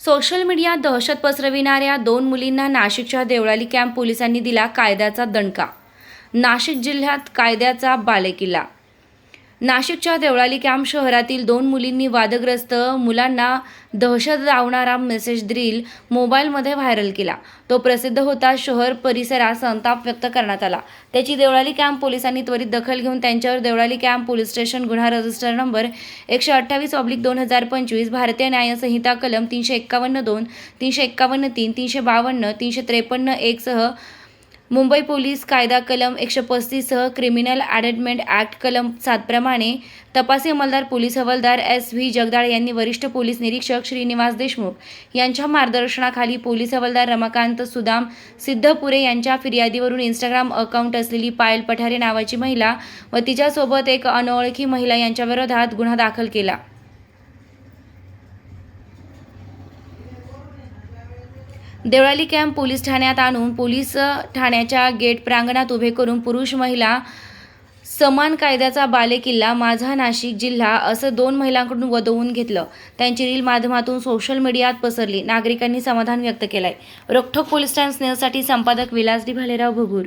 Social मीडियात दहशत पसरविणाऱ्या दोन मुलींना नाशिकच्या देवळाली कॅम्प पोलिसांनी दिला कायद्याचा दणका. नाशिक जिल्ह्यात कायद्याचा बालेकिल्ला नाशिकच्या देवळाली कॅम्प शहरातील दोन मुलींनी वादग्रस्त मुलांना दहशत लावणारा मेसेज ड्रिल मोबाईलमध्ये व्हायरल केला. तो प्रसिद्ध होता शहर परिसरात संताप व्यक्त करण्यात आला. त्याची देवळाली कॅम्प पोलिसांनी त्वरित दखल घेऊन त्यांच्यावर देवळाली कॅम्प पोलीस स्टेशन गुन्हा रजिस्टर नंबर एकशे अठ्ठावीस ऑब्लिक दोन हजार पंचवीस भारतीय न्यायसंहिता कलम तीनशे एक्कावन्न दोन तीनशे एक्कावन्न तीन तीनशे बावन्न तीनशे त्रेपन्न एकसह मुंबई पोलीस कायदा कलम एकशे पस्तीससह क्रिमिनल ॲडमेंट ॲक्ट कलम सातप्रमाणे तपासी अंमलदार पोलीस हवालदार एस व्ही जगदाळ यांनी वरिष्ठ पोलीस निरीक्षक श्रीनिवास देशमुख यांच्या मार्गदर्शनाखाली पोलीस हवालदार रमाकांत सुदाम सिद्धपुरे यांच्या फिर्यादीवरून इंस्टाग्राम अकाउंट असलेली पायल पठारे नावाची महिला व तिच्यासोबत एक अनोळखी महिला यांच्याविरोधात गुन्हा दाखल केला. देवळाली कॅम्प पोलीस ठाण्यात आणून पोलीस ठाण्याच्या गेट प्रांगणात उभे करून पुरुष महिला समान कायद्याचा बालेकिल्ला माझा नाशिक जिल्हा असं दोन महिलांकडून वदवून घेतलं. त्यांची रील माध्यमातून सोशल मीडियात पसरली. नागरिकांनी समाधान व्यक्त केलंय. रोखोक पोलीस टाइम्स संपादक विलास डी भालेराव भगूर.